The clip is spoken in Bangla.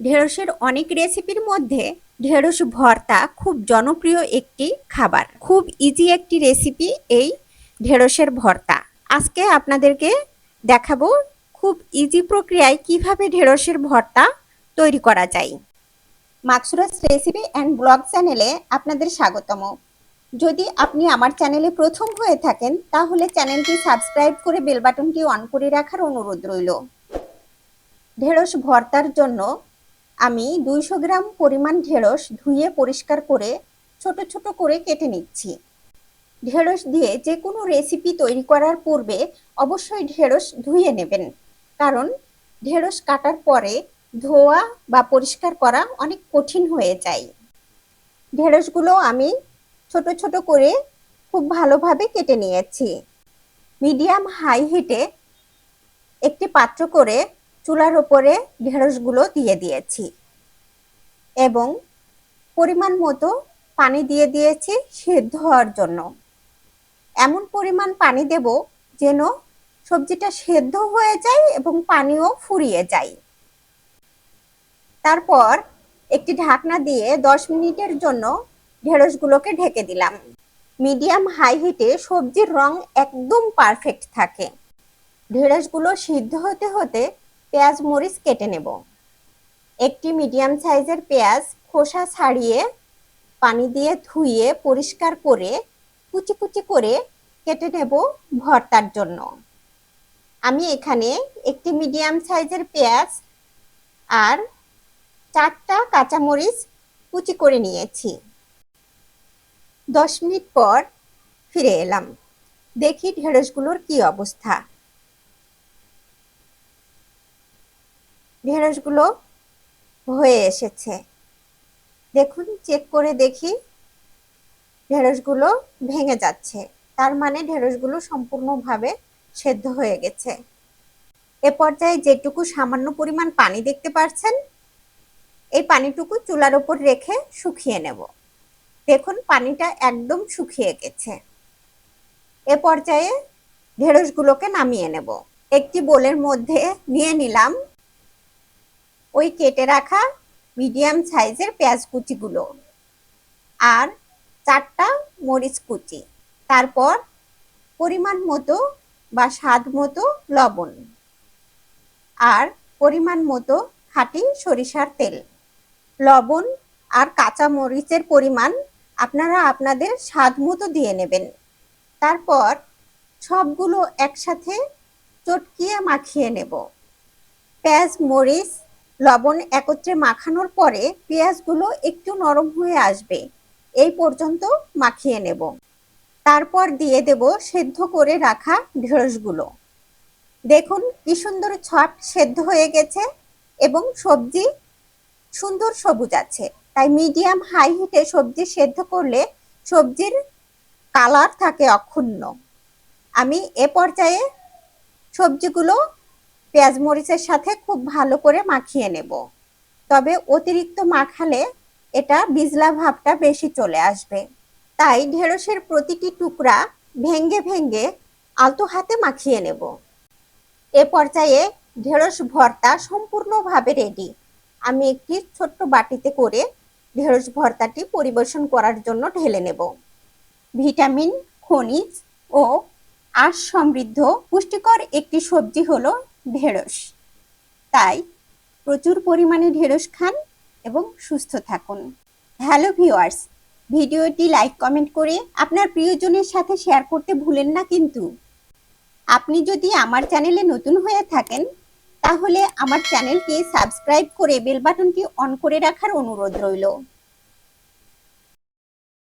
ঢেঁড়সের অনেক রেসিপির মধ্যে ঢেঁড়স ভর্তা খুব জনপ্রিয় একটি খাবার। খুব ইজি একটি রেসিপি এই ঢেঁড়সের ভর্তা। আজকে আপনাদেরকে দেখাবো খুব ইজি প্রক্রিয়ায় কীভাবে ঢেঁড়সের ভর্তা তৈরি করা যায়। মাকসুরাস রেসিপি অ্যান্ড ব্লগ চ্যানেলে আপনাদের স্বাগতম। যদি আপনি আমার চ্যানেলে প্রথম হয়ে থাকেন, তাহলে চ্যানেলটি সাবস্ক্রাইব করে বেল বাটনটি অন করে রাখার অনুরোধ রইল। ঢেঁড়স ভর্তার জন্য আমি দুইশো গ্রাম পরিমাণ ঢেঁড়স ধুয়ে পরিষ্কার করে ছোট ছোট করে কেটে নিচ্ছি। ঢেঁড়স দিয়ে যে কোনো রেসিপি তৈরি করার পূর্বে অবশ্যই ঢেঁড়স ধুয়ে নেবেন। কারণ ঢেঁড়স কাটার পরে ধোয়া বা পরিষ্কার করা অনেক কঠিন হয়ে যায়। ঢেঁড়সগুলো আমি ছোট ছোট করে খুব ভালোভাবে কেটে নিয়েছি। মিডিয়াম হাই হিটে একটি পাত্র করে চুলার ওপরে ঢেঁড়সগুলো দিয়ে দিয়েছি। এবং পরিমাণ মতো পানি দিয়ে দিয়েছি সেদ্ধ হওয়ার জন্য। এমন পরিমাণ পানি দেব যেন সবজিটা সেদ্ধ হয়ে যায় এবং পানিও ফুরিয়ে যায়। তারপর একটি ঢাকনা দিয়ে দশ মিনিটের জন্য ঢেঁড়সগুলোকে ঢেকে দিলাম। মিডিয়াম হাই হিটে সবজির রং একদম পারফেক্ট থাকে। ঢেঁড়সগুলো সিদ্ধ হতে হতে পেঁয়াজ মরিচ কেটে নেব। একটি মিডিয়াম সাইজের পেঁয়াজ খোসা ছাড়িয়ে পানি দিয়ে ধুয়ে পরিষ্কার করে কুচি কুচি করে কেটে নেব ভর্তার জন্য। আমি এখানে একটি মিডিয়াম সাইজের পেঁয়াজ আর চারটা কাঁচামরিচ কুচি করে নিয়েছি। দশ মিনিট পর ফিরে এলাম। দেখি ঢেঁড়সগুলোর কি অবস্থা। ঢেঁড়সগুলো হয়ে এসেছে। দেখুন চেক করে দেখি ঢেঁড়সগুলো ভেঙে যাচ্ছে। তার মানে ঢেঁড়সগুলো সম্পূর্ণভাবে সেদ্ধ হয়ে গেছে। এ পর্যায়ে যেটুকু সামান্য পরিমাণ পানি দেখতে পাচ্ছেন এই পানিটুকু চুলার ওপর রেখে শুকিয়ে নেব। দেখুন, পানিটা একদম শুকিয়ে গেছে। এ পর্যায়ে ঢেঁড়সগুলোকে নামিয়ে নেব। একটি বোলের মধ্যে নিয়ে নিলাম। ওই কেটে রাখা মিডিয়াম সাইজের পেঁয়াজ কুচিগুলো আর চারটা মরিচ কুচি, তারপর পরিমাণ মতো বা স্বাদ মতো লবণ আর পরিমাণ মতো খাঁটি সরিষার তেল। লবণ আর কাঁচা মরিচের পরিমাণ আপনারা আপনাদের স্বাদ মতো দিয়ে নেবেন। তারপর সবগুলো একসাথে চটকিয়ে মাখিয়ে নেব। পেঁয়াজ, মরিচ লবণ একত্রে মাখানোর পরে পেঁয়াজগুলো একটু নরম হয়ে আসবে। এই পর্যন্ত মাখিয়ে নেব। তারপর দিয়ে দেব সেদ্ধ করে রাখা ঢেঁড়সগুলো। দেখুন কি সুন্দর ছট সেদ্ধ হয়ে গেছে এবং সবজি সুন্দর সবুজ আছে। তাই মিডিয়াম হাই হিটে সবজি সেদ্ধ করলে সবজির কালার থাকে অক্ষুণ্ণ। আমি এ পর্যায়ে সবজিগুলো পেঁয়াজ মরিচের সাথে খুব ভালো করে মাখিয়ে নেব। তবে অতিরিক্ত মাখালে এটা বিজলা ভাবটা বেশি চলে আসবে। তাই ঢেঁড়সের প্রতিটি টুকরা ভেঙ্গে ভেঙ্গে আলতো হাতে মাখিয়ে নেব। এ পর্যায়ে ঢেঁড়স ভর্তা সম্পূর্ণভাবে রেডি আমি একটি ছোট্ট বাটিতে করে ঢেঁড়স ভর্তাটি পরিবেশন করার জন্য ঢেলে নেব। ভিটামিন, খনিজ ও আঁশ সমৃদ্ধ পুষ্টিকর একটি সবজি হলো ঢেঁড়স। তাই প্রচুর পরিমাণে ঢেঁড়স খান এবং সুস্থ থাকুন। হ্যালো ভিওয়ার্স ভিডিওটি লাইক, কমেন্ট করে আপনার প্রিয়জনের সাথে শেয়ার করতে ভুলেন না কিন্তু। আপনি যদি আমার চ্যানেলে নতুন হয়ে থাকেন, তাহলে আমার চ্যানেলটি সাবস্ক্রাইব করে বেল বাটনটি অন করে রাখার অনুরোধ রইল।